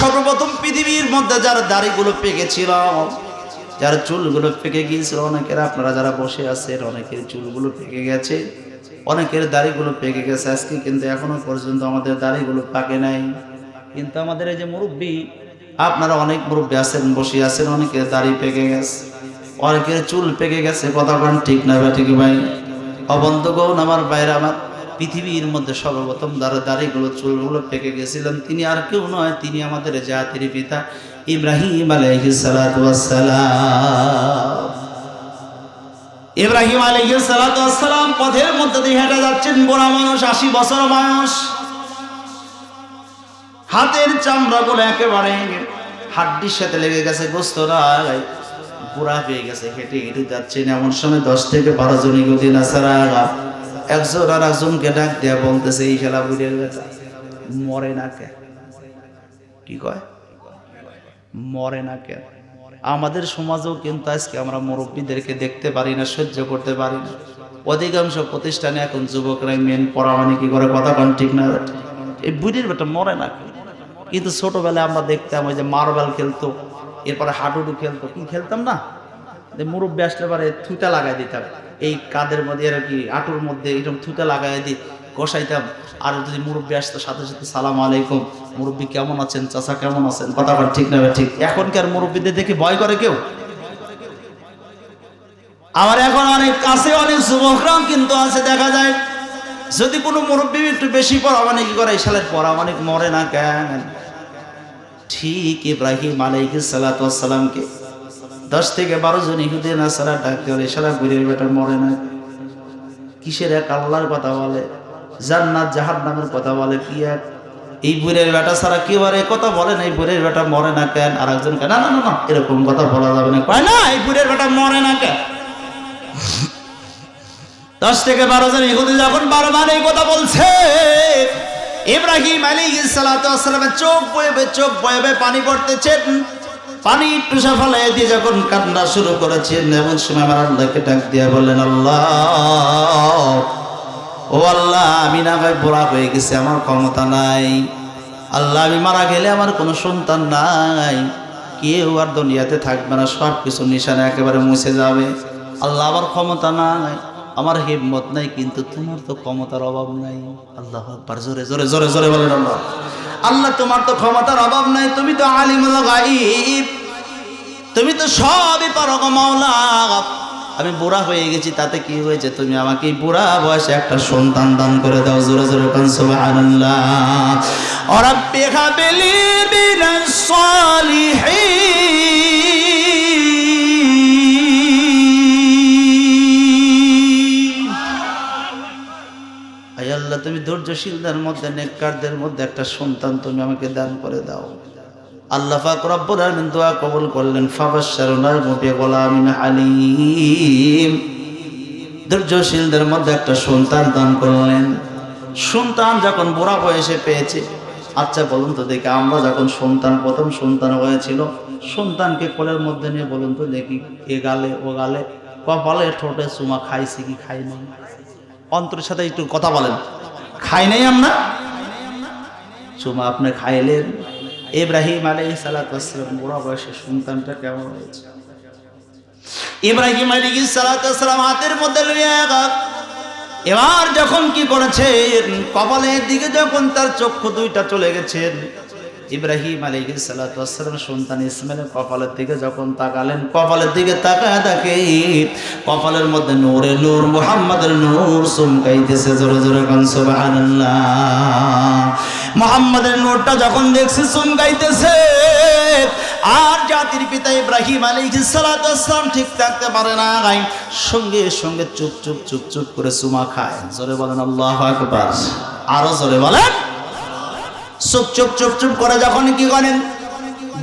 সর্বপ্রথম পৃথিবীর মধ্যে যার দাড়িগুলো পেকেছিল, যার চুলগুলো পেকে গিয়েছিল, অনেকের আপনারা যারা বসে আছেন, অনেকের চুলগুলো পেকে গেছে, অনেকের দাড়িগুলো পেকে গেছে। আজকে কিন্তু এখনও পর্যন্ত আমাদের দাড়িগুলো পাকে নাই। কিন্তু আমাদের এই যে মুরব্বী, আপনারা অনেক মুরব্বী আছেন, বসে আছেন, অনেকের দাড়ি পেকে গেছে, অনেকের চুল পেকে গেছে। কথা বলেন ঠিক না ভাই ঠিক ভাই? অবন্ধগণ, আমার বাইরে আমার পৃথিবীর মধ্যে সর্বপ্রথম দ্বারা দাড়িগুলো, চুলগুলো পেকে গেছিলেন। তিনি আর কেউ নয়, তিনি আমাদের জাতির পিতা ইব্রাহিম আলাইহিস সালাতু ওয়াস সালাম ইব্রাহিম আলাইহিস সালাম পথের মধ্যে দিয়ে হেঁটে যাচ্ছেন, বুড়া মানুষ, আশি বছর বয়স। হাতের চামড়াগুলো একেবারে হাড্ডির সাথে লেগে গেছে, গোস্ত নাই, বুড়া হয়ে গেছে, হেঁটে হেঁটে যাচ্ছেন। এমন সময় দশ থেকে বারো জন ইহুদি নাসারা একজন আর একজনকে ডাক বলতেছে, এই খেলা বুড়ে গেছে। মরে না কে? কি কয়? মরে না কেন আমাদের সমাজেও কিন্তু আজকে আমরা মুরব্বীদেরকে দেখতে পারি না, সহ্য করতে পারি না। অধিকাংশ প্রতিষ্ঠানে এখন যুবকরা মেন পড়া মানে কি করে কথা কন ঠিক না? এই বুড়ির বেটা মরে না কেন কিন্তু ছোটবেলায় আমরা দেখতাম ওই যে মার্বেল খেলতো, এরপরে হাডুডু খেলতো। কি খেলতাম না? মুরব্বী আসলে পরে থুতা লাগাই দিতাম। এই কাদের মধ্যে এর কি আটুর মধ্যে এরকম থুতা লাগাই দিই, কষাইতাম। আর যদি মুরব্বী আসতো, সাথে সাথে সালাম আলাইকুম, মুরব্বী কেমন আছেন, চাচা কেমন আছেন? কথা ঠিক না ঠিক। এখনকার মুরব্বীদের দেখে ভয় করে কেউ? আমার এখন অনেক কাছে অনেক যুবকরাও কিন্তু আছে, দেখা যায়। যদি কোনো মুরব্বী একটু বেশি পড়া মানে কি করে সালের পড়া মানে মরে না কেন? ঠিক ইব্রাহিম আলাইহিস সালাতু ওয়াস সালামকে দশ থেকে বারো জন ইহুদি, নাসারা ডাকতে হলে সারা গুড়ির বেটা মরে না। কিসের এক আল্লাহর কথা বলে? জান্নাত জাহার নামের কথা বলে কি এক? এই বুড়ের বেটা ছাড়া কি বলে কথা বলে না, এই বুড়ের বেটা মরে না কেন? আর একজন না না না না, এরকম কথা বলা যাবে না। কয় না, এই বুড়ের বেটা মরে না কেন? দশ থেকে বারো জন ইহুদি যখন বারো মানে এই কথা বলছে, ইব্রাহিম আলী সালামের চোখ বয়েবে চোখ বয়েবে পানি পড়তেছেন। পানি টুসা ফলাই দিয়ে যখন কান্না শুরু করেছেন এমন সময় আমার আল্লাহকে ডাক দিয়া বললেন, আল্লাহ, ও আল্লাহ, আমি না ভাই বুড়া হয়ে গেছি, আমার ক্ষমতা নাই। আল্লাহ, আমি মারা গেলে আমার কোনো সন্তান নাই। কেউ আর দুনিয়াতে থাকবে না সব কিছু নিশানে একেবারে মুছে যাবে। আল্লাহ, আমার ক্ষমতা নাই, আমার হিম্মত নাই, কিন্তু তোমার তো ক্ষমতার অভাব নাই। আল্লাহ জোরে জোরে জোরে জোরে বলেন আল্লাহ। আল্লাহ, তোমার তো ক্ষমতার অভাব নাই, তুমি তো আলিমুল গাইব। তুমি তো সবই পারো মাওলা। আমি বুড়া হয়ে গেছি, তাতে কি হয়েছে? তুমি আমাকে বুড়া বয়সে একটা সন্তান দান করে দাও, জোরে জোরে কান, সুবহানাল্লাহ। পেলি দিন সালি সালিহিন। আল্লাহ, তুমি ধৈর্যশীলদের মধ্যে, নেককারদের মধ্যে একটা সন্তান তুমি আমাকে দান করে দাও। আল্লাহ পাক রব্বুল আলামিন দোয়া কবুল করলেন ফাবাশশারনার মুবি গোলামিন আলিম। ধৈর্যশীলদের মধ্যে একটা সন্তান দান করলেন। সন্তান যখন বুড়া বয়সে পেয়েছে আচ্ছা বলুন তো দেখি, আমরা যখন সন্তান, প্রথম সন্তান হয়েছিল, সন্তানকে কোলের মধ্যে নিয়ে বলুন তো দেখি এ গালে, ও গালে, কপালে ঠোঁটে চুমা খাইছি কি খাই নাই অন্তরের সাথে একটু কথা বলেন। খাই নাই আমরা? চুমা আপনি খাইলেন। ইব্রাহিম আলী সালাতাম বুড়া বয়সে সন্তানটা কেমন হয়েছে? ইব্রাহিম আলী সালাতাম হাতের মধ্যে এবার যখন কি করেছেন? কপালের দিকে যখন তার চক্ষু দুইটা চলে গেছেন ইব্রাহিম আলী সালাতাম সন্তান ইসমাইলের কপালের দিকে যখন তাকালেন, কপালের দিকে তাকায় দেখে কপালের মধ্যে নূরে নূর, মুহাম্মাদের নূর চমকাইতেছে জোরে জোরে সুবহানাল্লাহ। মোহাম্মদের নূরটা যখন দেখছে, চমকাইতেছে। আর জাতির পিতা ইব্রাহিম আলী সালাতাম ঠিক থাকতে পারে না সঙ্গে সঙ্গে চুপ চুপ চুপ চুপ করে চুমা খায়। জোরে বলেন, আল্লাহ আকবার। আরও জোরে বলেন। চুপ চুপ চুপ চুপ করে যখন কি করেন?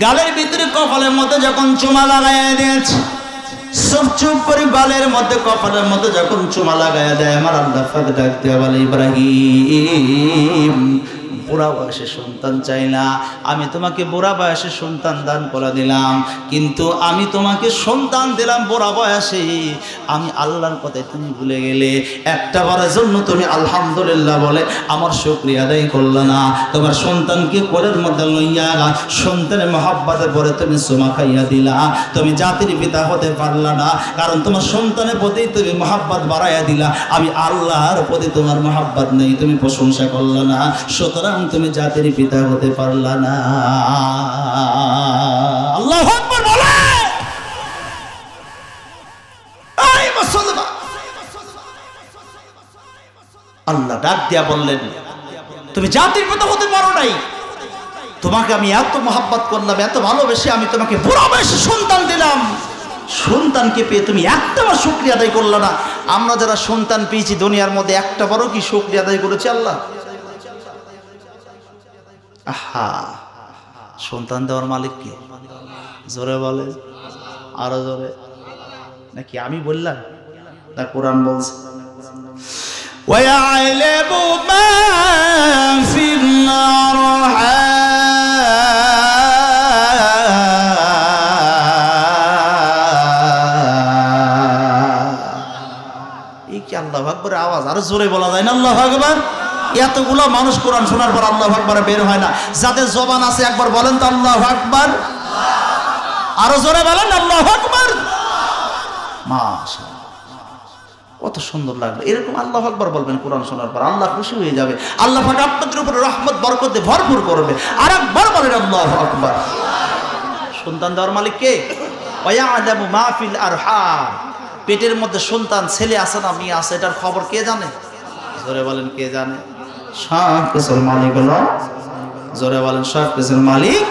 গালের ভিতরে কপালের মধ্যে যখন চুমা লাগাইয়া দিয়েছে, চুপ চুপ করে বালের মধ্যে কপালের মধ্যে যখন চুমা লাগাইয়া দেয়, আমার আল্লাহ ডাক দেওয়া বলে, ইব্রাহিম বুড়া বয়সে সন্তান চাই না। আমি তোমাকে বুড়া বয়সে সন্তান দান করে দিলাম। কিন্তু আমি তোমাকে সন্তান দিলাম বুড়া বয়সে। আমি আল্লাহর কথায় তুমি ভুলে গেলে। একটা বারের জন্য তুমি আলহামদুলিল্লাহ বলে, আমার শুক্রিয়া আদায় করল না। তোমার সন্তানকে কোলের মধ্যে লইয়া সন্তানের মহাব্বাতের পরে তুমি সুমা খাইয়া দিলা। তুমি জাতির পিতা হতে পারলা না। কারণ তোমার সন্তানের প্রতি তুমি মহাব্বাত বাড়াইয়া দিলা। আমি আল্লাহর প্রতি তোমার মহাব্বাত নেই। তুমি প্রশংসা করলা না। সুতরাং তুমি জাতির পিতা হতে পারলা না। আল্লাহ আল্লাহ ডাক দিয়া বললেন, তুমি জাতির পিতা হতে পারো নাই। তোমাকে আমি এত মহাব্বত করলাম, এত ভালোবেসে আমি তোমাকে বুড়ো বয়সে সন্তান দিলাম। সন্তানকে পেয়ে তুমি একটা বার শুক্রিয়া আদায় করল না। আমরা যারা সন্তান পেয়েছি, দুনিয়ার মধ্যে একটা বারও কি শুক্রিয়া আদায় করেছি আল্লাহ? আহা সন্তান দেওয়ার মালিক কে জোরে বলে আরো জোরে নাকি আমি বললাম না কোরআন বলছে ويعلم ما في الأرحام এই কি আল্লাহ আকবরের আওয়াজ আরো জোরে বলা যায় না আল্লাহ আকবর এতগুলো মানুষ কোরআন শোনার পর আল্লাহ আকবর বের হয় না। যাদের জবান আছে একবার বলেন তো আল্লাহ আকবর। আরও জোরে বলেন আল্লাহ আকবর। কত সুন্দর লাগবে এরকম আল্লাহ আকবর বলবেন কোরআন শোনার পর, আল্লাহ খুশি হয়ে যাবে। আল্লাহ পাক আপনাদের উপরে রহমত, বরকত ভরপুর করবে। আর একবার বলেন আল্লাহ আকবর। সন্তান দেওয়ার মালিক কে? ওয়ায়ালামু মাহফিল আর হা পেটের মধ্যে সন্তান, ছেলে আছে না মেয়ে আছে, এটার খবর কে জানে? জোরে বলেন, কে জানে? সব কিছুর মালিক হলো জোরে বলেন সব কিছুর মালিক।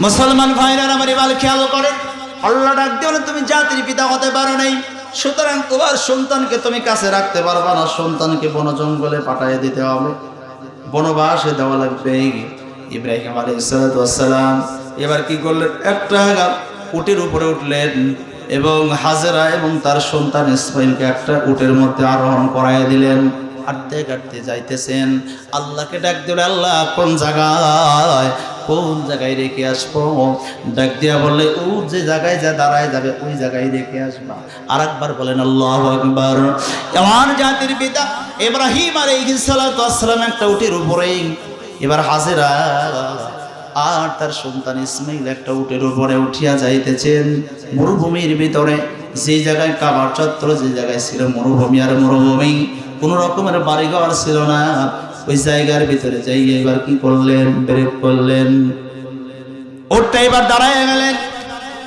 মুসলমান ভাইরা আমার এবার খেয়াল করে। আল্লাহ ডাক দিয়ে বলে, তুমি জাতির পিতা হতে পারো নাই। সুতরাং তোমার সন্তানকে তুমি কাছে রাখতে পারবা না। সন্তানকে বন জঙ্গলে পাঠিয়ে দিতে হবে। বনবাসে দেওয়া লাগবে। ইব্রাহিম আলাইসালাম এবার কি করলেন? একটা উটের উপরে উঠলেন এবং হাজেরা এবং তার সন্তান ইসমাইলকে একটা উটের মধ্যে আরোহণ করাইয়া দিলেন। হাঁটতে কাটতে যাইতেছেন। আল্লাহকে ডাক দিল, আল্লাহ, কোন জায়গায় কোন জায়গায় রেখে আসব? ডাক দিয়া বললে ও যে জায়গায় যা দাঁড়ায় যাবে, ওই জায়গায় রেখে আসবা। আর একবার বলেন, আল্লাহ একবার আমার জাতির পিতা ইব্রাহিম আর সালাম একটা উটের উপরেই, এবার হাজেরা, আর তার সন্তান ইসমাইল একটা উটের উপরে উঠিয়া যাইতেছেন মরুভূমির ভিতরে। যে জায়গায় কাবার চত্বর, যে জায়গায় ছিল মরুভূমি আর মরুভূমি। কোনো রকমের বাড়িঘর ছিল না। ওই জায়গার ভিতরে যাই এবার কি করলেন? ব্রেক করলেন ওরটা এবার দাঁড়ায় গেলেন।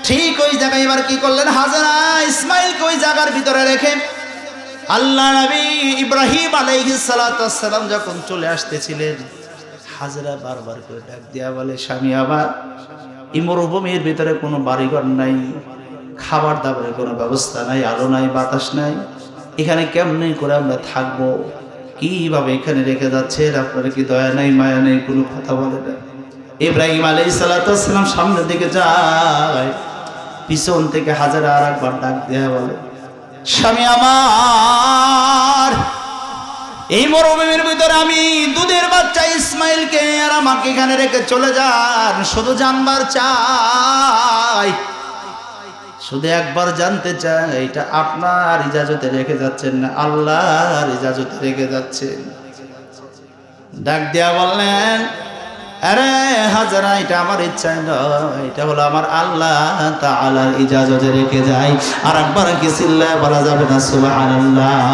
ঠিক ওই জায়গায় এবার কি করলেন? হাজারা ইসমাইলকে ওই জায়গার ভিতরে রেখে আল্লাহ নবী ইব্রাহিম সালাম যখন চলে আসতেছিলেন, হাজরা বারবার করে ডাক দিয়া বলে, স্বামী, আবার এই মরুভূমির ভিতরে কোনো বাড়িঘর নাই, খাবার দাবারের কোনো ব্যবস্থা নাই, আলো নাই, বাতাস নাই? এখানে কেমনি করে আমরা থাকব? কীভাবে এখানে রেখে যাচ্ছেন? আপনারা কি দয়া নাই, মায়া নেই, কোনো কথা বলে না। ইব্রাহিম আলাই সালাতাম সামনের দিকে যায়, পিছন থেকে হাজারা আর একবার ডাক দেয়া বলে, স্বামী আমার, এই মরুভূমির ভিতরে আমি দুধের বাচ্চা ইসমাইলকে আর আমাকে এখানে রেখে চলে যান, শুধু জানবার চাই। শুধু একবার জানতে চাই এটা আপনার ইজাজতে রেখে যাচ্ছেন না, আল্লাহর ইজাজতে রেখে যাচ্ছেন। ডাক দিয়া বললেন, আরে হাজারা, এটা আমার ইচ্ছায় নয়, এটা হলো আমার আল্লাহ তাআলার ইজাজতে রেখে যাই আর একবার কি চিল্লায় বলা যাবে না, সুবহানাল্লাহ?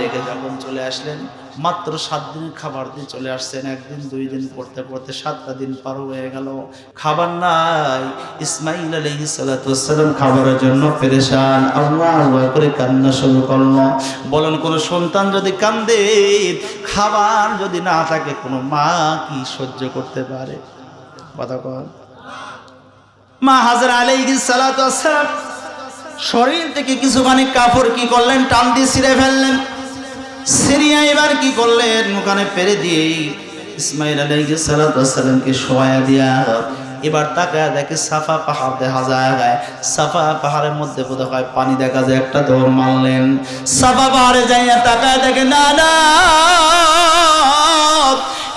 রেখে যখন চলে আসলেন মাত্র সাত দিনের খাবার দিয়ে চলে আসছেন। একদিন, দুই দিন পড়তে পড়তে সাতটা দিন পার হয়ে গেল। খাবার নাই। ইসমাইল আলাইহিস সালাম খাবারের জন্য পেরেশান। আল্লাহ আল্লাহ করে কান্না শুরু করল। বলেন, কোনো সন্তান যদি কান্দে, খাবার যদি না থাকে, কোনো মা কি সহ্য করতে পারে? কথা কর মা হাজার আলাইহিস সালাম শরীর থেকে কিছুখানি কাপড় কি করলেন? টান দিয়ে ছিঁড়ে ফেললেন। সিরিয়া এবার কি করলেন? ওখানে পেরে দিয়ে ইসমাইল আলাইহিস সালামকে শোয়া দিয়া এবার তাকায় দেখে সাফা পাহাড় দেখা যায়। সাফা পাহাড়ের মধ্যে বোধ হয় পানি দেখা যায়, একটা দৌড় মারলেন। সাফা পাহাড়ে যাইয়া তাকায় দেখে, না না,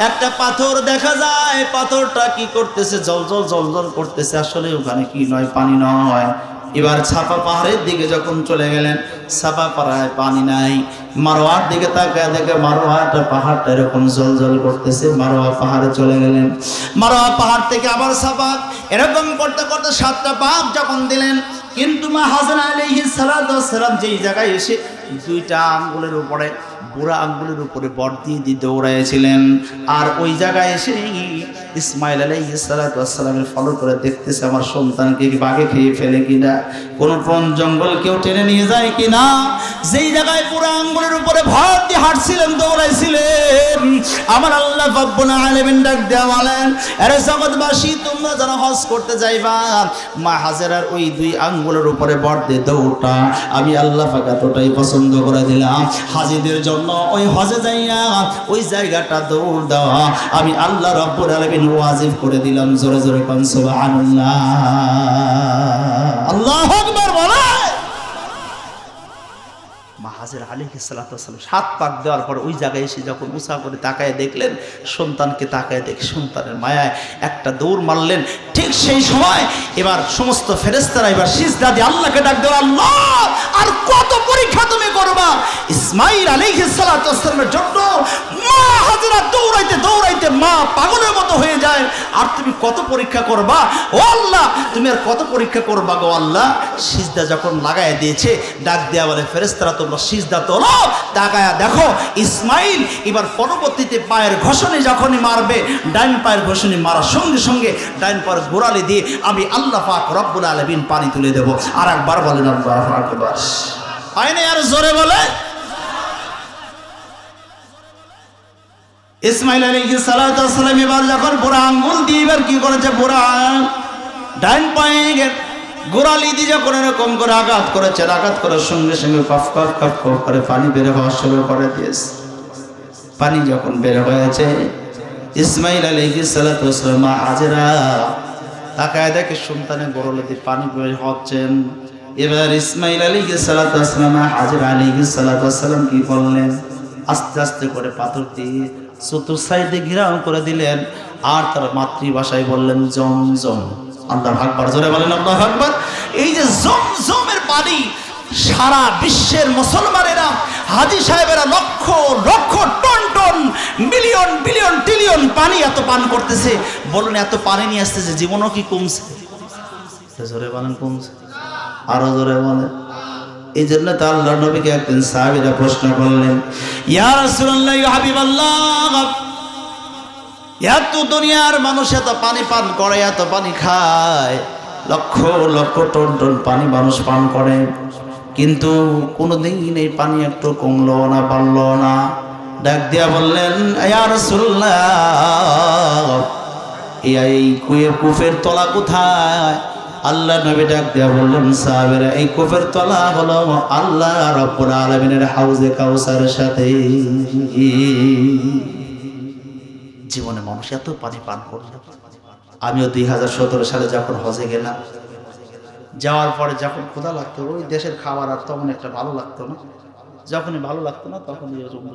একটা পাথর দেখা যায়। পাথরটা কি করতেছে? জল জল জল জল করতেছে। আসলে ওখানে কি নয়, পানি নয়। এবার ছাপা পাহাড়ের দিকে যখন চলে গেলেন, ছাপা পাহাড়ে পানি নাই। মারোয়ার দিকে তাকায় দেখে মারোয়াটা পাহাড়টা এরকম জল জল করতেছে, মারোয়া পাহাড়ে চলে গেলেন। মারোয়া পাহাড় থেকে আবার ছাপা, এরকম করতে করতে সাতটা পাপ যখন দিলেন কিন্তু মা হাসান আলাইহিস সালাম যেই জায়গায় এসে দুইটা আঙ্গুলের উপরে, বুড়া আঙ্গুলের উপরে বর দিয়ে দিয়ে দৌড়াইছিলেন আর ওই জায়গায় এসে ইসমাইল আলাইসালামের ফলো করে দেখতেছে, আমার সন্তানকে বাঘে খেয়ে ফেলে কিনা? কোনো বন জঙ্গল কেউ টেনে নিয়ে যায় কিনা? যেই জায়গায় বুড়া আঙ্গুলের উপরে ভর দিয়ে হাঁটছিলেন, দৌড়াইছিলেন। আমার আল্লাহ বাব্বনা আলেমিন ডাক দেওয়া বলেন, আরে জগৎবাসী, তোমরা যারা হজ করতে যাইবা। মা হাজেরার ওই দুই আঙ্গুলের উপরে বর দিয়ে দৌড়টা। আমি আল্লাহ ফাঁকা তোটাই পছন্দ করে দিলাম। হাজিদের জন্য ওই হজে যাইয়া ওই জায়গাটা দৌড় দেওয়া। আমি আল্লাহ রব্বুর আলমিন ওয়াজিব করে দিলাম, জোরে জোরে কন আল্লাহ আল্লাহ মাহাজের আলী সালাতাম সাত পাক দেওয়ার পর ওই জায়গায় এসে যখন উষা করে তাকায় দেখলেন, সন্তানকে তাকায় দেখে সন্তানের মায়ায় একটা দৌড় মারলেন। ঠিক সেই সময় এবার সমস্ত ফেরেস্তারা এবার সিজদা দাদি আল্লাহকে ডাক দেওয়া, আল্লাহ, আর কত পরীক্ষা তুমি করবা? ইসমাইল আলী সালাতামের জন্য মা হাজরা দৌড়াইতে দৌড়াইতে মা পাগলের মতো হয়ে যায়। আর তুমি কত পরীক্ষা করবা? ও আল্লাহ, তুমি আর কত পরীক্ষা করবা গো আল্লাহ? সিজদা যখন লাগায় দিয়েছে, ডাক দেওয়া বলে ফেরেস্তারা তোমরা সিজদা তোলো। তাকায়া দেখো, ইসমাইল এবার পরবর্তীতে পায়ের ঘষণে যখনই মারবে, ডাইন পায়ের ঘষণে মারার সঙ্গে সঙ্গে ডাইন পায়ের গোড়ালি দিয়ে আমি আল্লাহ পাক রব্বুল আলমিন পানি তুলে দেবো। আর একবার বলেন, আল্লাহ আকবার। আইনে আর জোরে বলে? ইসমাইল আলী সালাম এবার যখন বুড়া আঙ্গুল দিয়ে এবার কি করেছে বুড়া? ডাইন পায়ে গোড়ালি দিয়ে যখন এরকম করে আঘাত করেছে আঘাত করার সঙ্গে সঙ্গে কফ কফ কফ কফ করে পানি বের হওয়া শুরু করে দিয়েছে। পানি যখন বের হয়েছে, ইসমাইল আলী সালাম হাজেরা তাকায় দেখে সন্তানে গোড়ালি দিয়ে পানি বের হচ্ছেন। এবার ইসমাইল আলী সালাম হাজির আলী সালাম কি করলেন? আস্তে আস্তে করে পাথর দিয়ে চতুর সাইডে ঘিরাও করে দিলেন, আর তার মাতৃভাষায় বললেন, জম জম। আল্লাহ আকবার, জোরে বলেন, আল্লাহ আকবার। এই যে জম, জমের পানি সারা বিশ্বের মুসলমানেরা, হাজি সাহেবেরা lakh lakh ton ton, million, billion trillion পানি এত পান করতেছে। বলুন এত পানি নিয়ে আসতেছে, জীবনও কি কমছে? জোরে বলেন, কমছে। আরও জোরে বলেন এই জন্য তো আল্লাহ নবীকে একদিন সাহাবিরা প্রশ্ন করলেন এত দুনিয়ার মানুষ এত পানি পান করে, এত পানি খায়, লক্ষ লক্ষ টন টন পানি মানুষ পান করে, কিন্তু কোনোদিন এই পানি একটু কমলো না বাড়লো না। ডাক দিয়া বললেন এই কুয়ে কুফের তলা কোথায়? আল্লাহ নবী ডাক দেয়া বললেন, সাহাবেরা, এই কুফের তলা হলো আল্লাহ রব্বুল আলামিনের হাউজে কাউসারের সাথে। জীবনে মানুষ এত পানি পান করল। আমিও দুই হাজার সতেরো সালে যখন হজে গেলাম, যাওয়ার পরে যখন ক্ষুধা লাগতো, ওই দেশের খাবার আর তখন একটা ভালো লাগতো না। যখনই ভালো লাগতো না তখন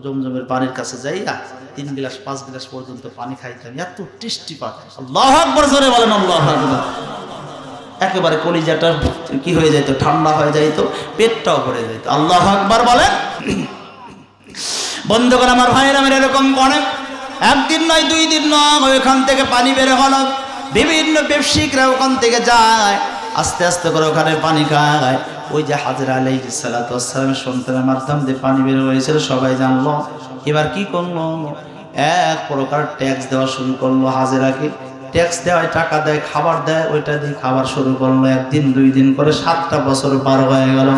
জমজমের পানির কাছে যাইয়া তিন গ্লাস, পাঁচ গ্লাস পর্যন্ত পানি খাইতাম। এত টেস্টি পানি। আল্লাহ বলেন, আল্লাহ একেবারে কলিজাটা কি হয়ে যাইতো, ঠান্ডা হয়ে যাইতো, পেটটাও ভরে যাইতো। আল্লাহ আকবার বলেন। বন্ধ করে আমার ভাইয়ের, আমার এরকম করে একদিন নয়, দুই দিন নয়, ওইখান থেকে পানি বের হলো। বিভিন্ন ব্যবসায়িকরা ওখান থেকে যায়, আস্তে আস্তে করে ওখানে পানি খায়। ওই যে হাজির আলাই সালাতামের সন্তানের মাধ্যম দিয়ে পানি বের হয়েছিল, সবাই জানলো। এবার কি করল? এক প্রকার ট্যাক্স দেওয়া শুরু করল হাজিরাকে। ট্যাক্স দেয়, টাকা দেয়, খাবার দেয়, ওইটা দিয়ে খাবার শুরু করল। একদিন, দুই দিন করে সাতটা বছর পার হয়ে গেল।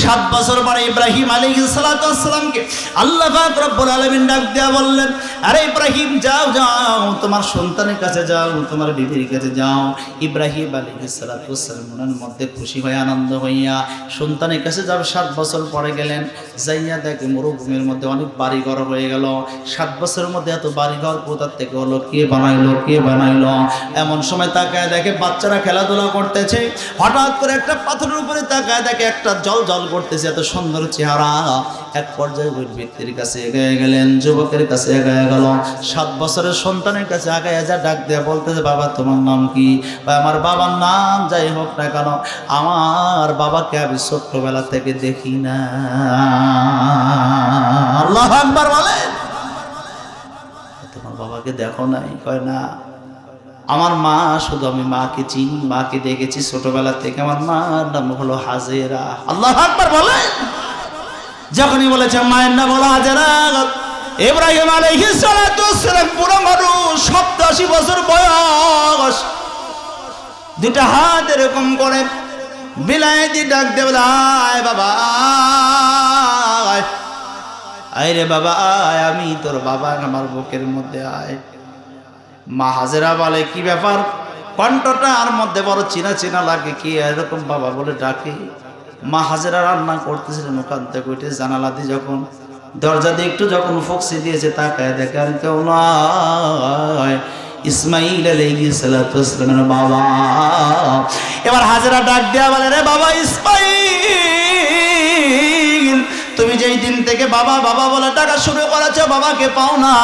সাত বছর পরে ইব্রাহিম আলী সালাতামকে আল্লাহ রব্বুল আলমিন ডাক দেওয়া বললেন, আরে ইব্রাহিম, যাও যাও, তোমার সন্তানের কাছে যাও, তোমার বিবির কাছে যাও। ইব্রাহিম আলী সালাতাম মনের মধ্যে খুশি হয়ে আনন্দ হইয়া সন্তানের কাছে যাও সাত বছর পরে গেলেন। যাইয়া দেখে মরুভূমির মধ্যে অনেক বাড়িঘর হয়ে গেল। সাত বছরের মধ্যে এত বাড়িঘর কোথার থেকে হলো, কে বানাইলো কে বানাইলো? এমন সময় তাকায় দেখে বাচ্চারা খেলাধুলা করতেছে। হঠাৎ করে একটা পাথরের উপরে তাকায় দেখে একটা জল জল করতেছে, এত সুন্দর চেহারা। এক পর্যায়ে ব্যক্তির কাছে এগিয়ে গেলেন, যুবকের কাছে এগিয়ে গেল। সাত বছরের সন্তানের কাছে আগায় যা ডাক দেয়া বলতেছে, বাবা, তোমার নাম কি? বা আমার বাবার নাম যাই হোক না কেন, আমার বাবাকে আমি ছোট্টবেলা থেকে দেখি না। আল্লাহ আকবার বলে তোমার বাবাকে দেখো নাই? কয়, না। আমার মা, শুধু আমি মাকে চিনি, মাকে দেখেছি ছোটবেলা থেকে আমার মার নাম হলো হাজেরা। আল্লাহ আকবার বলে যখনই বলেছে, মায়ের নাম হলো হাজেরা। ইব্রাহিম আলাইহিস পুরো মানুষ সপ্তাশি বছর বয়স। দুটা হাত এরকম করে বিলাইতি ডাক দেবে বাবা আয় রে বাবা, আয়, আমি তোর বাবা, আমার বুকের মধ্যে আয়। মা হাজেরা বলে, কি ব্যাপার? কণ্ঠটা আর মধ্যে বড় চিনা চিনা লাগে কি? এরকম বাবা বলে ডাকে। মা হাজেরা রান্না করতেছিলেন থেকে উঠে জানালা দিয়ে যখন, দরজা দিয়ে একটু যখন ফক্সি দিয়েছে তাকায় আর কেউ নয় ইসমাইল আলাইহিসসালামের বাবা। এবার হাজেরা ডাক দেয়া বলে, রে বাবা, ইসমাইল! তুমি যেই দিন থেকে বাবা বাবা বলে টাকা শুরু করেছ, বাবাকে পাও না।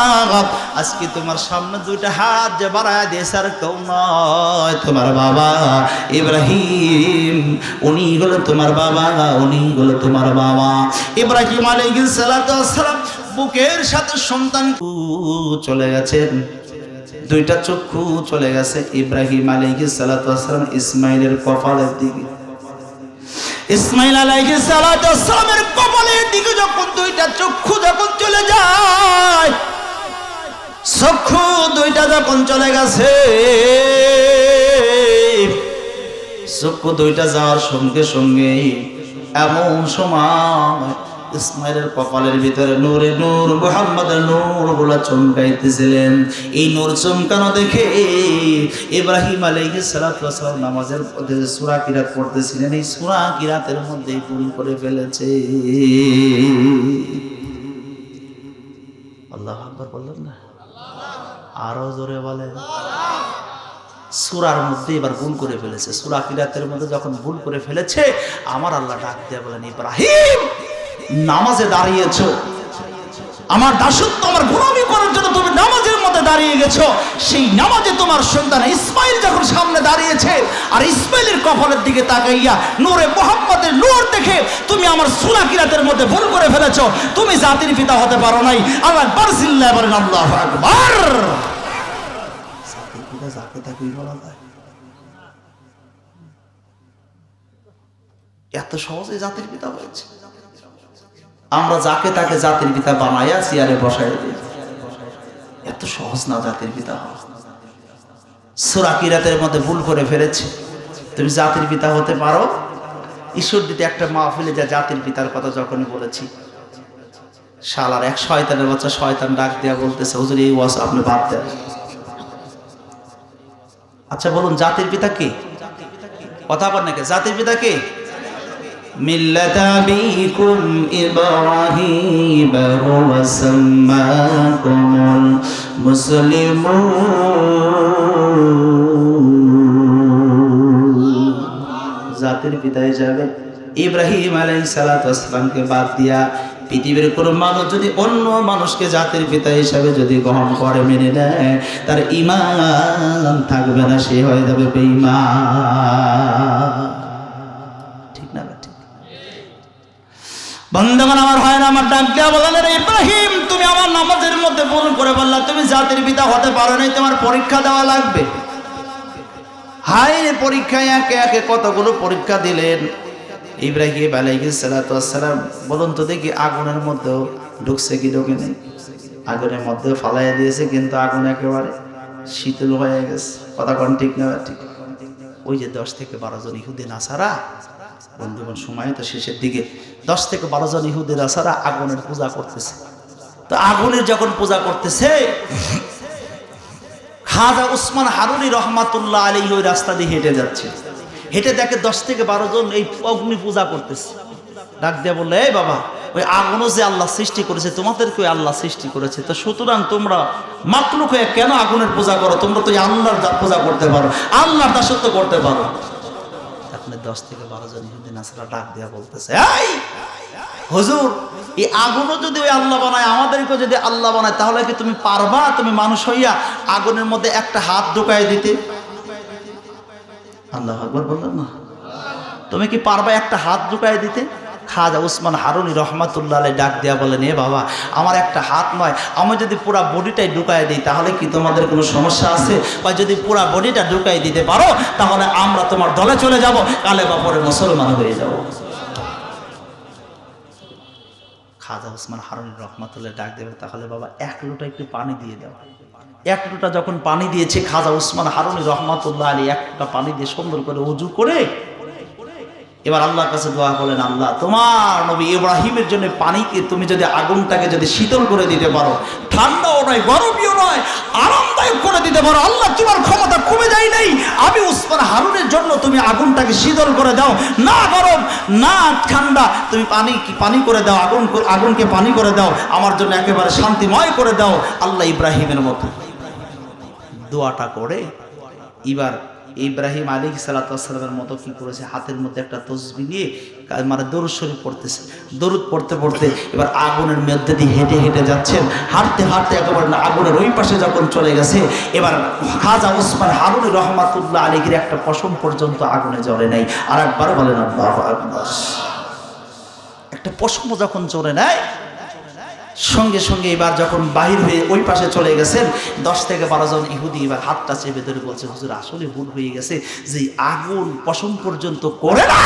আজকে তোমার সামনে দুইটা হাত যে বাড়ায় দিয়েছে আর কেউ নয়। তোমার বাবা ইব্রাহিম, উনি হলো তোমার বাবা, উনি হলো তোমার বাবা। ইব্রাহিম আলাইহিস ওয়াসসালাম বুকের সাথে সন্তান চলে গেছেন দুইটা চক্ষু চলে গেছে ইব্রাহিম আলাইহিস সালাতু ওয়াসসালাম ইসমাইলের কপালের দিকে। ইসমাইল আলাইহিস সালামের কপালের দিকে যখন দুইটা চক্ষু যখন চলে যায়, চক্ষু দুইটা যখন চলে গেছে, চক্ষু দুইটা যাওয়ার সঙ্গে সঙ্গে এমন সময় ইসমাইলের কপালের ভিতরে নূরে নূর, মোহাম্মদের নূরগুলা চমকাইতেছিলেন। এই নূর চমকানো দেখে ইব্রাহিম আলাইহিস সালাতু ওয়াসালাম নামাজের মধ্যে যে সূরা কিরাত পড়তেছিলেন, এই সূরা কিরাতের মধ্যে ভুল করে ফেলেছে। আল্লাহ আকবার বললেন না? আরও জোরে বলেন। সুরার মধ্যে এবার ভুল করে ফেলেছে। সুরা কিরাতের মধ্যে যখন ভুল করে ফেলেছে, আমার আল্লাহ ডাক দিয়ে বলেন, ইব্রাহিম নামাজে দাঁড়িয়েছ। আমার দাসত্ব, আমার গোলামি করার জন্য তুমি নামাজের মধ্যে দাঁড়িয়ে গেছো। সেই নামাজে তোমার সন্তান ইসমাইল যখন সামনে দাঁড়িয়েছে, আর ইসমাইলের কপালের দিকে তাকাইয়া নূরে মোহাম্মদের নূর দেখে তুমি আমার সুরা কিরাতের মধ্যে ভুল করে ফেলেছো। তুমি জাতির পিতা হতে পারো নাই। আল্লাহ বারসিল্লাহ বলেন, আল্লাহু আকবার। এত সহজে জাতির পিতা হয়েছে? আমরা যাকে তাকে জাতির পিতা বানাইয়া চেয়ারে বসাই এত সহজ না জাতির পিতা হওয়া। সুরা কিরাতের মধ্যে ভুল করে ফেলেছে। তুমি জাতির পিতা হতে পারো। ঈশ্বর দিতে একটা মাহফিলে যা জাতির পিতার কথা যখনই বলেছি, শালার এক শয়তানের বাচ্চা শয়তান ডাক দেয়া বলতেছে, হুজুর, এই ওয়াজ আপনি বাদ দেন। আচ্ছা বলুন, জাতির পিতা কে? কথা বল নাকি, জাতির পিতা কে? আবিকুম ইব্রাহিম ওয়া সাম্মাকুমুল মুসলিমুন। জাতির পিতা হিসাবে ইব্রাহিম আলাই সালাতামকে বাদ দিয়া পৃথিবীর কোনো মানুষ যদি অন্য মানুষকে জাতির পিতা হিসাবে যদি গ্রহণ করে, মেনে নেয়, তার ইমান থাকবে না, সে হয়ে যাবে বেঈমান। বন্ধগণ, আমার হয় না, আমার ডাক দেওয়া বলেন ইব্রাহিম, তুমি আমার নামাজের মধ্যে ভুল করে বললা, তুমি জাতির পিতা হতে পারো নাই, তোমার পরীক্ষা দেওয়া লাগবে। রে পরীক্ষায় একে একে কতগুলো পরীক্ষা দিলেন। ইব্রাহিম আলাইহিস বলুন তো দেখি আগুনের মধ্যে ঢুকছে কি ঢোকে নেই। আগুনের মধ্যে ফালাইয়া দিয়েছে, কিন্তু আগুন একেবারে শীতল হয়ে গেছে। কথা কোন ঠিক না, ঠিক? ওই যে দশ থেকে বারো জন ইহুদি, নাসারা বন্ধুগণ সময় তো শেষের দিকে দশ থেকে বারো জন ইহুদি নাসারা আগুনের পূজা করতেছে। তো আগুনের যখন পূজা করতেছে, খাজা উসমান হারুনি রহমাতুল্লাহ আলী ওই রাস্তা দিয়ে হেঁটে যাচ্ছে। হেঁটে দেখে দশ থেকে বারো জন এই অগ্নি পূজা করতেছে। ডাক দিয়ে বললে, এই বাবা, ওই আগুনও যে আল্লাহ সৃষ্টি করেছে তোমাদেরকে আল্লাহ সৃষ্টি করেছে। তো সুতরাং তোমরা মাকলুক হয়ে কেন আগুনের পূজা করো? তোমরা তো আল্লাহর পূজা করতে পারো। আল্লাহর দাসত্ব করতে পারো। আপনি দশ থেকে বারো জন ইহুদিন আসরা ডাক দেওয়া বলতেছে হুজুর, এই আগুনও যদি ওই আল্লাহ বানায় আমাদেরকে যদি আল্লাহ বানায়, তাহলে কি তুমি পারবা? তুমি মানুষ হইয়া আগুনের মধ্যে একটা হাত ঢুকাই দিতে? আল্লাহ আকবর বললেন, না। তুমি কি পারবা একটা হাত ঢুকাই দিতে? খাজা উসমান হারুনি রহমাতুল্লাহ ডাক দেওয়া বলেন, এ বাবা, আমার একটা হাত নয়, আমি যদি পুরা বডিটাই ঢুকাই দিই, তাহলে কি তোমাদের কোনো সমস্যা আছে? বা যদি পুরা বডিটা ঢুকাই দিতে পারো, তাহলে আমরা তোমার দলে চলে যাব, কালে বা পরে মুসলমান হয়ে যাব। খাজা উসমান হারুনি রহমাতুল্লাহ ডাক দেবে, তাহলে বাবা, এক লোটা একটু পানি দিয়ে দেওয়া এক লোটা যখন পানি দিয়েছে, খাজা উসমান হারুনি রহমাতুল্লাহ আলী এক লোটা পানি দিয়ে সুন্দর করে উজু করে এবার আল্লাহর কাছে দোয়া করলেন, আল্লাহ, তোমার নবী ইব্রাহিমের জন্য পানিকে তুমি যদি আগুনটাকে যদি শীতল করে দিতে পারো, ঠান্ডাও নয় গরমীয় নয়, আরামদায়ক করে দিতে পারো, আল্লাহ তোমার ক্ষমতা কমে যায় নাই। আমি উসমান হারুনের জন্য তুমি আগুনটাকে শীতল করে দাও। না গরম, না ঠান্ডা, তুমি পানি কি, পানি করে দাও, আগুন আগুনকে পানি করে দাও, আমার জন্য একেবারে শান্তিময় করে দাও। আল্লাহ ইব্রাহিমের মতো। দোয়াটা করে, এবার ইব্রাহিম আলী সালাতামের মতো কি করেছে? হাতের মধ্যে একটা তসবি নিয়ে মানে দরুদ শরীফ পড়তেছে। দরুদ পড়তে পড়তে এবার আগুনের মধ্যে দিয়ে হেঁটে হেঁটে যাচ্ছেন। হাঁটতে হাঁটতে একেবারে আগুনের ওই পাশে যখন চলে গেছে, এবার খাজা ওসমান হারুন রহমাতুল্লাহ আলীগির একটা পশম পর্যন্ত আগুনে জ্বলে নাই। আর একবার বলেন একটা পশম যখন চলে নেয় সঙ্গে সঙ্গে এবার যখন বাহির হয়ে ওই পাশে চলে গেছেন, দশ থেকে বারো জন ইহুদি এবার হাতটা চেপে ধরে বলছে, হুজুর, আসলে ভুল হয়ে গেছে। যে আগুন পশম পর্যন্ত করে না,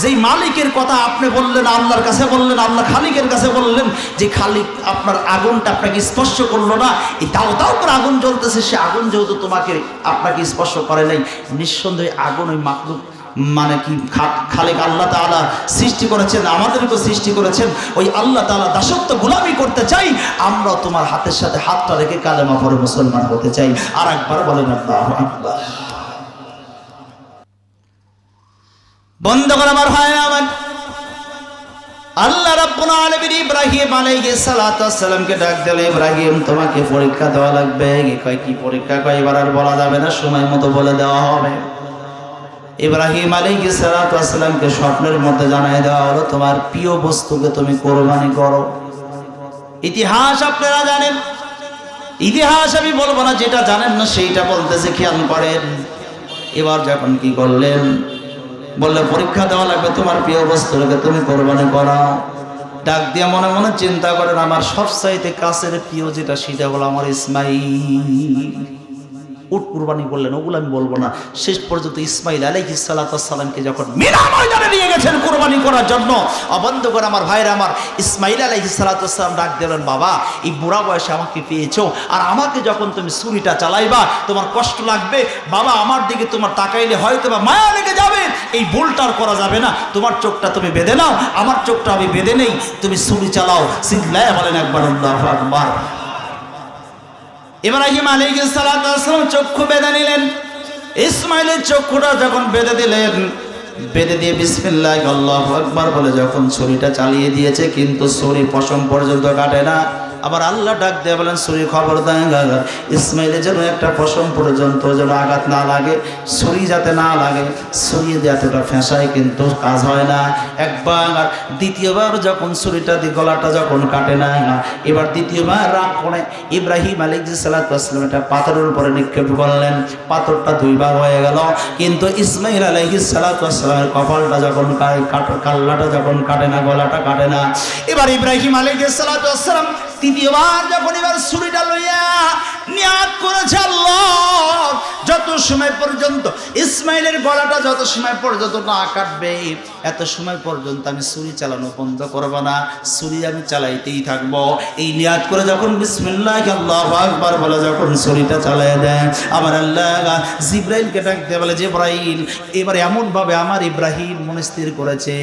যেই মালিকের কথা আপনি বললেন, আল্লাহর কাছে বললেন, আল্লাহ খালিকের কাছে বললেন, যে খালিক আপনার আগুনটা আপনাকে স্পর্শ করল না, এই দাও দাও করে আগুন জ্বলতেছে, সে আগুন যেহেতু তোমাকে আপনাকে স্পর্শ করে নাই, নিঃসন্দেহে আগুন ওই মাকলুক মানে কি? খালেক আল্লাহ তাআলা সৃষ্টি করেছেন আমাদেরকে সৃষ্টি করেছেন। ওই আল্লাহ তাআলা দাসত্ব গোলামি করতে চাই আমরা তোমার হাতের সাথে হাতটা রেখে কালেমা পরে মুসলমান হতে চাই। আর একবার বলেন, আল্লাহু আকবার। বন্ধ আমার হয় আমার আল্লাহ রাব্বুল আলামিন ইব্রাহিম আলাইহিস সালাতু সালামকে ডাক দিল, ইব্রাহিম, তোমাকে পরীক্ষা দেওয়া লাগবে। কয়, কি পরীক্ষা? কয়, এবার আর বলা যাবে না, সময় মতো বলে দেওয়া হবে। ইব্রাহিম আলাইহি সালাতু সালামকে স্বপ্নের মধ্যে জানাই দেওয়া হলো, তোমার প্রিয় বস্তুকে তুমি কোরবানি করো। ইতিহাস আপনারা জানেন। ইতিহাস আমি বলব না, যেটা জানেন না সেইটা বলতেছে, খেয়াল করেন। এবার যখন কি করলেন? বললে, পরীক্ষা দেওয়া লাগবে, তোমার প্রিয় বস্তুকে তুমি কোরবানি করাও ডাক দিয়ে মনে মনে চিন্তা করেন, আমার সবচাইতে কাছের প্রিয় যেটা, সেটা হলো আমার ইসমাইল। উট কুরবানি করলেন, ওগুলো আমি বলব না। শেষ পর্যন্ত ইসমাইল আলাইহি সালাতামকে যখন মিনা ময়দানে নিয়ে গেছেন কুরবানি করার জন্য অবন্ধ করে আমার, ভাইরা আমার, ইসমাইল আলাইহি সালাতাম ডাক দিলেন, বাবা, এই বুড়া বয়সে আমাকে পেয়েছ, আর আমাকে যখন তুমি ছুরিটা চালাইবা, তোমার কষ্ট লাগবে, বাবা, আমার দিকে তোমার তাকাইলে হয়তো বা মায়া লেগে যাবে, এই ভুলটা আর করা যাবে না, তোমার চোখটা তুমি বেঁধে নাও, আমার চোখটা আমি বেঁধে নেই, তুমি ছুরি চালাও। সিদ্লায় বলেন একবার ইব্রাহিম আলী সালাম চক্ষু বেঁধে নিলেন। ইসমাইলের চক্ষুটা যখন বেঁধে দিলেন, বেঁধে দিয়ে বিসমিল্লাহ আল্লাহু একবার বলে যখন ছুরিটা চালিয়ে দিয়েছে, কিন্তু ছুরি পশম পর্যন্ত কাটে না। আবার আল্লাহ ডাক দিয়ে বলেন ছুরি খবর দেয় ইসমাইলের যেন একটা পশম পর্যন্ত যেন আঘাত না লাগে ছুরি যাতে না লাগে ছুরি এতটা ফেঁসায় কিন্তু কাজ হয় না। একবার, দ্বিতীয়বার যখন ছুরিটা দিয়ে গলাটা যখন কাটে না, এবার দ্বিতীয়বার রাগ করে ইব্রাহিম আলী সালাতাম এটা পাথরের উপরে নিক্ষেপ করলেন। পাথরটা দুইবার হয়ে গেল। কিন্তু ইসমাইল আলহি সালাতামের কপালটা যখন কাল্লাটা যখন কাটে না, গলাটা কাটে না, এবার ইব্রাহিম আলী সালাতাম তৃতীয়বার যখন এবার ছুরিটা লইয়া নিয়াত করেছে আল্লাহ। যত সময় পর্যন্ত, ইসমাইলের গলাটা যত সময় পর্যন্ত না কাটবে, এত সময় পর্যন্ত আমি ছুরি চালানো বন্ধ করব না। ছুরি আমি চালাইতেই থাকব। এই নিয়াত করে যখন বিসমিল্লাহ আল্লাহ আকবার বলে, যখন ছুরিটা চালাই দেয়, আমার আল্লাহ জিব্রাইলকে ডাকতে বলে, জিব্রাইল, এবার এমনভাবে আমার ইব্রাহিম মনে স্থির করেছে।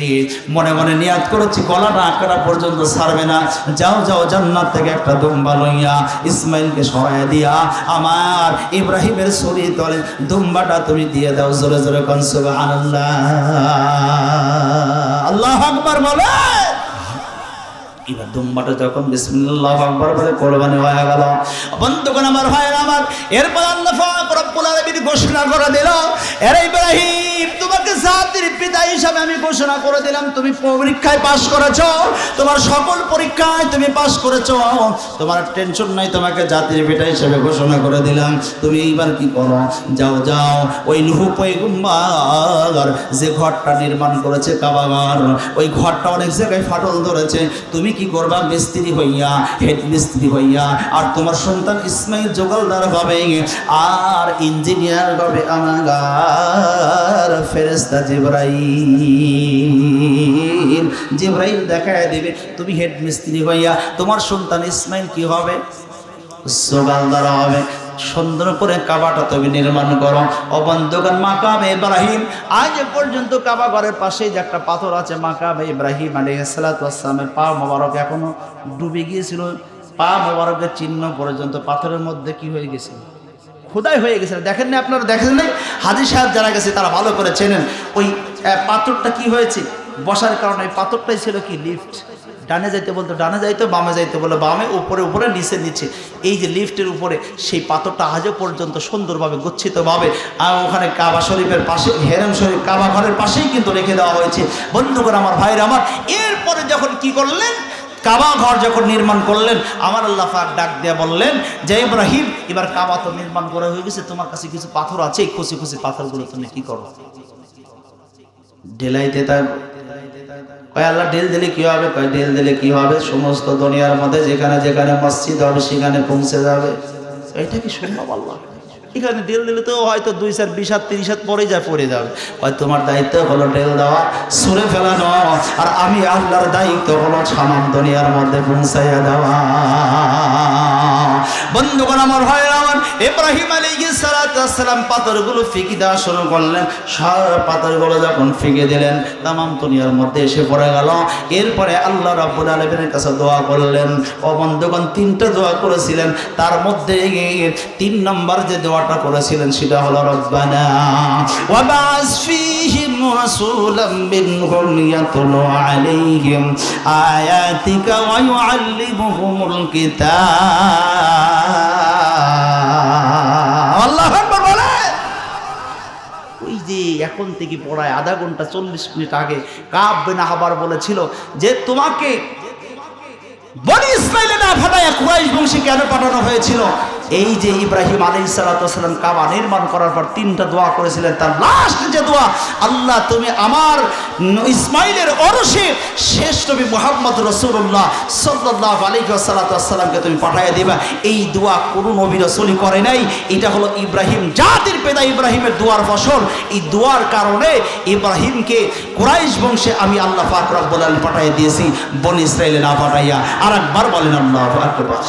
মনে মনে নিয়াত করেছি গলাটা আঁকড়া পর্যন্ত ছাড়বে না। যাও যাও, জান্নাত থেকে একটা দুম্বা লইয়া ইসমাইলকে সহায় দিয়া আমার ইব্রাহিমের শরীর তলে দুম্বাটা তুমি দিয়ে দাও, জোরে জোরে আল্লাহ আকবার বলে। এবার দুম্বাটা যখন বিসমিল্লাহ বলে কোরবানি হয়ে গেল। বন্ধুগণ আমার ভাইয়ের আমার, এরপর আল্লাহ ঘোষণা করে দিল, এর ইব্রাহিম, তোমাকে জাতির পিতা হিসাবে আমি ঘোষণা করে দিলাম, তুমি পরীক্ষায় পাশ করেছ, তোমার সকল পরীক্ষায় তুমি পাশ করেছ, তোমার টেনশন নাই, তোমাকে জাতির পিতা হিসাবে ঘোষণা করে দিলাম। তুমি এইবার কি করো? যাও যাও, ওই নুহু পয়গুম্বার যে ঘরটা নির্মাণ করেছে কাবাগার, ওই ঘরটা অনেক জায়গায় ফাটল ধরেছে। তুমি কি করবা? মিস্ত্রি হইয়া, হেড মিস্ত্রি হইয়া, আর তোমার সন্তান ইসমাইল জোগালদার হবে। আর ইঞ্জিনিয়ার হবে আমাগার ফেরেস্তা জিব্রাইল। জিব্রাইল দেখায় দেবে, তুমি হেড মিস্ত্রি হইয়া তোমার সন্তান ইসমাইল কি হবে? জোগালদার হবে সুন্দর করে কাবাটা তুমি নির্মাণ করো। অবন্ধগান মাকাবে ইব্রাহিম, আজ পর্যন্ত কাবা ঘরের পাশেই যে একটা পাথর আছে, মাকাবে ইব্রাহিম আলী সালাতামের পা মোবারক এখনও ডুবে গিয়েছিল। পা মোবারকের চিহ্ন পর্যন্ত পাথরের মধ্যে কি হয়ে গেছিল? খোদাই হয়ে গেছে। দেখেন না আপনারা, দেখেন নাই? হাজি সাহেব যারা গেছে, তারা ভালো করে চেনেন। ওই পাথরটা কি হয়েছে? বসার কারণে ওই পাথরটাই ছিল কি লিফট ডানে যাইতে বলতো, ডানে যাইতো, বামে যাইতে বলে বামে, উপরে উপরে, নিচে নিচে। এই যে লিফটের উপরে, সেই পাথরটা আজও পর্যন্ত সুন্দরভাবে গচ্ছিতভাবে। ওখানে কাবা শরীফের পাশে, হেরেম শরীফ, কাবা ঘরের পাশেই কিন্তু রেখে দেওয়া হয়েছে। বন্ধুগণ, আমার ভাইরা, আমার, এরপরে যখন কি করলেন? কাবা ঘর যখন নির্মাণ করলেন, আমার আল্লাহ পাক ডাক দিয়ে বললেন, যে ইব্রাহিম, এবার কাবা তো নির্মাণ করা হয়ে গেছে, তোমার কাছে কিছু পাথর আছে খুশি খুশি পাথরগুলো তুমি কি করো? ঢেলাইতে থাকো। কয় আল্লাহ, ঢেল দিলে কি হবে? কয়, ঢেল দিলে কি হবে? সমস্ত দুনিয়ার মধ্যে যেখানে যেখানে মসজিদ হবে, সেখানে পৌঁছে যাবে। এটা কি সম্ভব আল্লাহ? এখানে ঢেল দিলে তো হয়তো দুই সাত, বিশ হাত তিরিশ হাত পরে যায় পড়ে যাবে। হয় তোমার দায়িত্ব হলো ঢেল দেওয়া, সুরে ফেলানো, আর আমি আল্লাহর দায়িত্ব হলো সামান দুনিয়ার মধ্যে পৌঁছাইয়া দেওয়া। বন্ধুগণ, আমার ভাইয়ের, আমার ইব্রাহিম আলী সালাম পাথরগুলো ফিকি দেওয়া শুরু করলেন। সব পাথরগুলো যখন ফিকে দিলেন, তামাম দুনিয়ার মধ্যে এসে পড়ে গেল। এরপরে আল্লাহ রাব্বুল আলমিনের কাছে দোয়া করলেন। ও বন্ধুগণ, তিনটা দোয়া করেছিলেন। তার মধ্যে তিন নম্বর যে দোয়াটা করেছিলেন সেটা হলো রব্বানা এখন থেকে পড়ায় আধা ঘণ্টা চল্লিশ মিনিট আগে কাব বেনা হাবার বলেছিল যে তোমাকে বনি ইসরায়েলে না ফাটাইয়া কুরাইশ বংশী কেন পাঠানো হয়েছিল? এই যে ইব্রাহিম আলী সালাতাম কাবা নির্মাণ করার পর তিনটা দোয়া করেছিলেন, তার লাস্ট যে দোয়া, আল্লাহ, তুমি আমার ইসমাইলের অরসে শেষ নবী মোহাম্মদ রসুল্লাহ সাল্লাহ আলী সালাতামকে তুমি পাঠাইয়া দিবা। এই দোয়া কোনো নবী রসুলই করে নাই। এটা হলো ইব্রাহিম জাতির পেদা ইব্রাহিমের দোয়ার ফসল। এই দোয়ার কারণে ইব্রাহিমকে কুরাইশ বংশে আমি আল্লাহ রব্বুল আলামিন পাঠাইয়া দিয়েছি, বনি ইসরায়েলে না পাঠাইয়া। আর একবার বলেন, আল্লাহ আকবার।